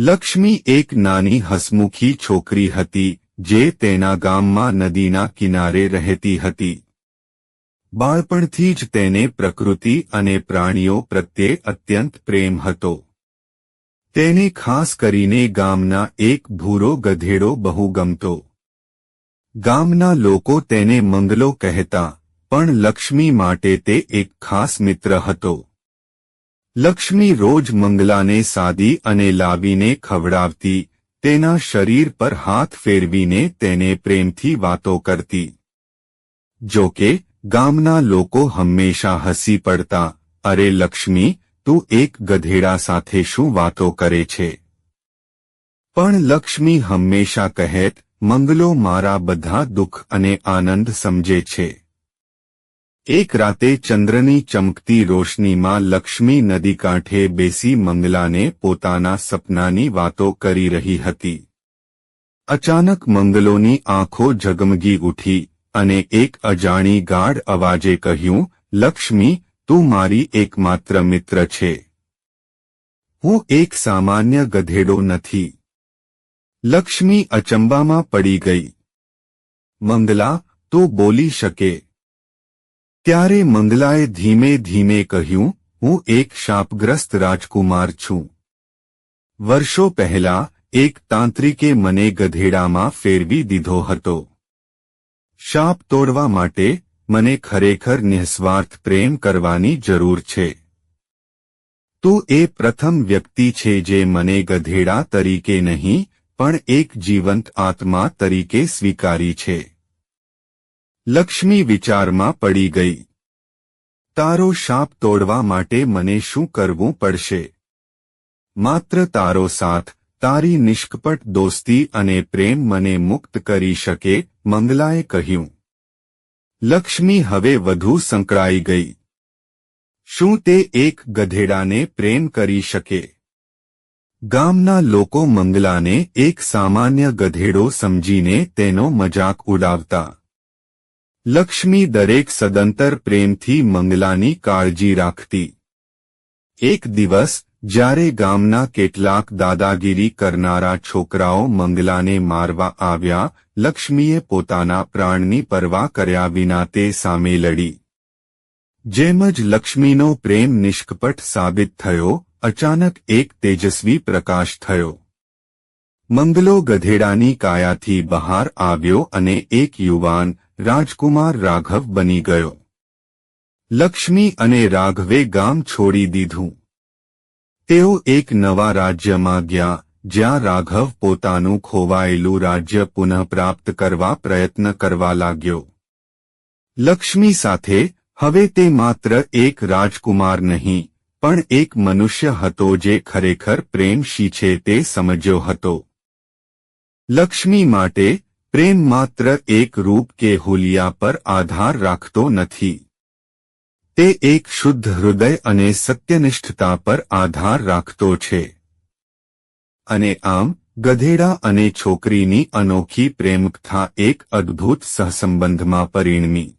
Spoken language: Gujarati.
લક્ષ્મી એક નાની હસમુખી છોકરી હતી, જે તેના ગામમાં નદીના કિનારે રહેતી હતી. બાળપણથી જ તેને પ્રકૃતિ અને પ્રાણીઓ પ્રત્યે અત્યંત પ્રેમ હતો. તેને ખાસ કરીને ગામના એક ભૂરો ગધેડો બહુ ગમતો. ગામના લોકો તેને મંગલો કહેતા, પણ લક્ષ્મી માટે તે એક ખાસ મિત્ર હતો. લક્ષ્મી રોજ મંગલાને સાદી અને લાવીને ખવડાવતી, તેના શરીર પર હાથ ફેરવીને તેને પ્રેમથી વાતો કરતી. જો કે, ગામના લોકો હંમેશા હસી પડતા, અરે લક્ષ્મી, તું એક ગધેડા સાથે શું વાતો કરે છે? પણ લક્ષ્મી હંમેશા કહેત, મંગલો મારા બધા દુઃખ અને આનંદ સમજે છે. એક રાતે ચંદ્રની ચમકતી રોશનીમાં લક્ષ્મી નદી કાંઠે બેસી મંગલાને પોતાના સપનાની વાતો કરી રહી હતી. અચાનક મંગલોની આંખો ઝગમગી ઉઠી અને એક અજાણી ગાઢ અવાજે કહ્યું, લક્ષ્મી, તું મારી એકમાત્ર મિત્ર છે. હું એક સામાન્ય ગધેડો નથી. લક્ષ્મી અચંબામાં પડી ગઈ. મંગલા, તું બોલી શકે. ત્યારે મંગલાએ ધીમે ધીમે કહ્યું, હું એક શાપગ્રસ્ત રાજકુમાર છું. વર્ષો પહેલા એક તાંત્રિકે મને ગધેડામાં ફેરવી દીધો હતો. શાપ તોડવા માટે મને ખરેખર નિઃસ્વાર્થ પ્રેમ કરવાની જરૂર છે. તું એ પ્રથમ વ્યક્તિ છે જે મને ગધેડા તરીકે નહીં, પણ એક જીવંત આત્મા તરીકે સ્વીકારી છે. લક્ષ્મી વિચારમાં પડી ગઈ. તારો શાપ તોડવા માટે મને શું કરવું પડશે? માત્ર તારો સાથ, તારી નિષ્કપટ દોસ્તી અને પ્રેમ મને મુક્ત કરી શકે, મંગલાએ કહ્યું. લક્ષ્મી હવે વધુ સંકળાઈ ગઈ. શું તે એક ગધેડાને પ્રેમ કરી શકે? ગામના લોકો મંગલાને એક સામાન્ય ગધેડો સમજીને તેનો મજાક ઉડાવતા. લક્ષ્મી દરેક સદંતર પ્રેમથી મંગલાની કાળજી રાખતી. એક દિવસ, જ્યારે ગામના કેટલાક દાદાગીરી કરનારા છોકરાઓ મંગલાને મારવા આવ્યા, લક્ષ્મીએ પોતાના પ્રાણની પરવા કર્યા વિના તે સામે લડી. જેમ જ લક્ષ્મીનો પ્રેમ નિષ્કપટ સાબિત થયો, અચાનક એક તેજસ્વી પ્રકાશ થયો. મંગલો ગધેડાની કાયાથી બહાર આવ્યો અને એક યુવાન રાજકુમાર રાઘવ બની ગયો. લક્ષ્મી અને રાઘવે ગામ છોડી દીધું. તેઓ એક નવા રાજ્યમાં ગયા, જ્યાં રાઘવ પોતાનું ખોવાયેલું રાજ્ય પુનઃપ્રાપ્ત કરવા પ્રયત્ન કરવા લાગ્યો. લક્ષ્મી સાથે, હવે તે માત્ર એક રાજકુમાર નહીં, પણ એક મનુષ્ય હતો જે ખરેખર પ્રેમશી છે તે સમજ્યો હતો. લક્ષ્મી માટે પ્રેમ માત્ર એક રૂપ કે હોલિયા પર આધાર રાખતો નથી. તે એક શુદ્ધ હૃદય અને સત્યનિષ્ઠતા પર આધાર રાખતો છે. અને આમ, ગધેડા અને છોકરીની અનોખી પ્રેમકથા એક અદ્ભુત સહસંબંધમાં પરિણમી.